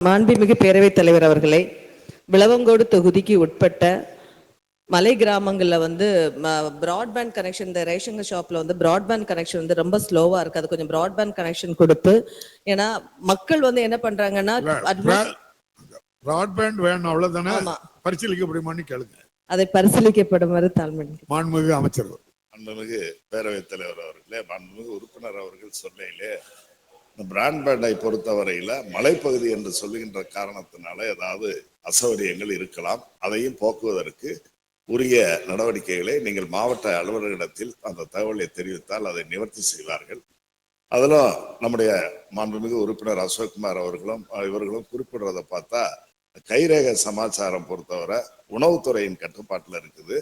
மாண்புமிகு பேரவைத் தலைவர் அவர்களே விளவங்கோடு தொகுதிக்கு உட்பட்ட மலை கிராமங்களில் வந்து ப்ராட்பேண்ட் கனெக்ஷன் இந்த ரேஷன் ஷாப்பில் வந்து ப்ராட்பேண்ட் கனெக்ஷன் வந்து ரொம்ப ஸ்லோவாக இருக்குது அது கொஞ்சம் ப்ராட்பேண்ட் கனெக்ஷன் கொடுத்து ஏன்னா மக்கள் வந்து என்ன பண்ணுறாங்கன்னா பிராட்பேண்ட் வேணும் அவ்வளவுதானே? ஆமா. பரிசீலிக்கப்படுமான்னு கேளுங்க. அதை பரிசீலிக்கப்படுமாறு தாழ்மை மாண்புமிகு அமைச்சர்கள் மாண்புமிகு பேரவைத் தலைவர் அவர்களே மாண்புமிகு உறுப்பினர் அவர்கள் சொல்லையிலே இந்த பிராட்பேண்டை பொறுத்தவரையில மலைப்பகுதி என்று சொல்லுகின்ற காரணத்தினால ஏதாவது அசௌகரியங்கள் இருக்கலாம். அதையும் போக்குவதற்கு உரிய நடவடிக்கைகளை நீங்கள் மாவட்ட அலுவலரிடத்தில் அந்த தகவலை தெரிவித்தால் அதை நிவர்த்தி செய்வார்கள். அதிலும் நம்முடைய மாண்புமிகு உறுப்பினர் அசோக்குமார் அவர்களும் இவர்களும் குறிப்பிடுறதை பார்த்தா கைரேக சமாச்சாரம் பொறுத்தவரை உணவுத்துறையின் கட்டுப்பாட்டில் இருக்குது.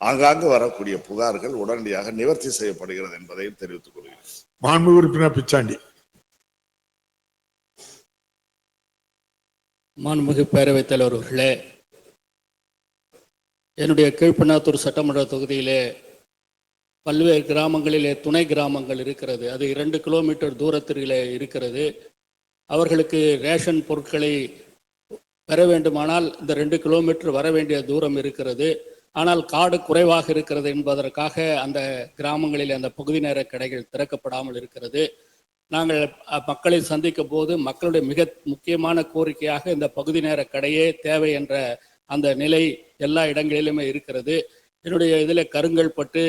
ஆங்காங்கு வரக்கூடிய புகார்கள் உடனடியாக நிவர்த்தி செய்யப்படுகிறது என்பதையும் தெரிவித்துக் கொள்கிறேன். மாண்பு உறுப்பினர் பிச்சாண்டி. மாண்புமிகு பேரவைத் தலைவர் அவர்களே என்னுடைய கீழ்ப்பண்ணாத்தூர் சட்டமன்ற தொகுதியிலே பல்வேறு கிராமங்களிலே துணை கிராமங்கள் இருக்கிறது. அது இரண்டு கிலோமீட்டர் தூரத்திலே இருக்கிறது. அவர்களுக்கு ரேஷன் பொருட்களை பெற வேண்டுமானால் இந்த ரெண்டு கிலோமீட்டர் வர வேண்டிய தூரம் இருக்கிறது. ஆனால் காடு குறைவாக இருக்கிறது என்பதற்காக அந்த கிராமங்களில் அந்த பகுதி நேர கடைகள் திறக்கப்படாமல் இருக்கிறது. நாங்கள் மக்களை சந்திக்க போது மக்களுடைய மிக முக்கியமான கோரிக்கையாக இந்த பகுதி நேர கடையே தேவை என்ற அந்த நிலை எல்லா இடங்களிலுமே இருக்கிறது. என்னுடைய இதில் கருங்கல்பட்டு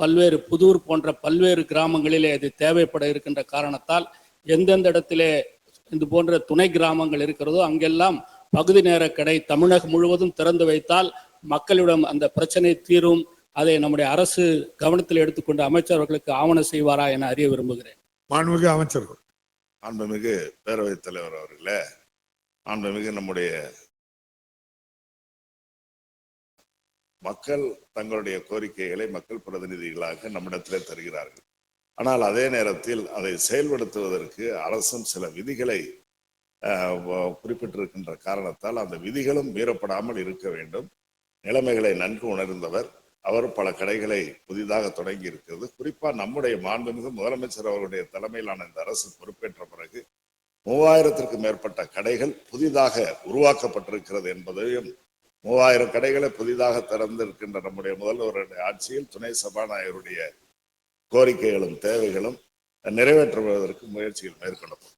பல்வேறு புதூர் போன்ற பல்வேறு கிராமங்களிலே இது தேவைப்பட இருக்கின்ற காரணத்தால் எந்தெந்த இடத்திலே இது போன்ற துணை கிராமங்கள் இருக்கிறதோ அங்கெல்லாம் பகுதி நேர கடை தமிழகம் முழுவதும் திறந்து வைத்தால் மக்களிடம் அந்த பிரச்சனை தீரும். அதை நம்முடைய அரசு கவனத்தில் எடுத்துக்கொண்டு அமைச்சர்களுக்கு ஆவணம் செய்வாரா என அறிய விரும்புகிறேன். மாண்புமிகு அமைச்சர்கள். மாண்புமிகு பேரவைத் தலைவர் அவர்களே மாண்புமிகு நம்முடைய மக்கள் தங்களுடைய கோரிக்கைகளை மக்கள் பிரதிநிதிகளாக நம்மிடத்திலே தருகிறார்கள். ஆனால் அதே நேரத்தில் அதை செயல்படுத்துவதற்கு அரசும் சில விதிகளை குறிப்பிட்டிருக்கின்ற காரணத்தால் அந்த விதிகளும் மீறப்படாமல் இருக்க வேண்டும். நிலைமைகளை நன்கு உணர்ந்தவர் அவர் பல கடைகளை புதிதாக தொடங்கி இருக்கிறது. குறிப்பாக நம்முடைய மாண்புமிகு முதலமைச்சர் அவருடைய தலைமையிலான இந்த அரசு பொறுப்பேற்ற பிறகு மூவாயிரத்திற்கு மேற்பட்ட கடைகள் புதிதாக உருவாக்கப்பட்டிருக்கிறது என்பதையும் மூவாயிரம் கடைகளை புதிதாக திறந்திருக்கின்ற நம்முடைய முதல்வருடைய ஆட்சியில் துணை சபாநாயகருடைய கோரிக்கைகளும் தேவைகளும் நிறைவேற்றுவதற்கு முயற்சிகள் மேற்கொள்ளப்படும்.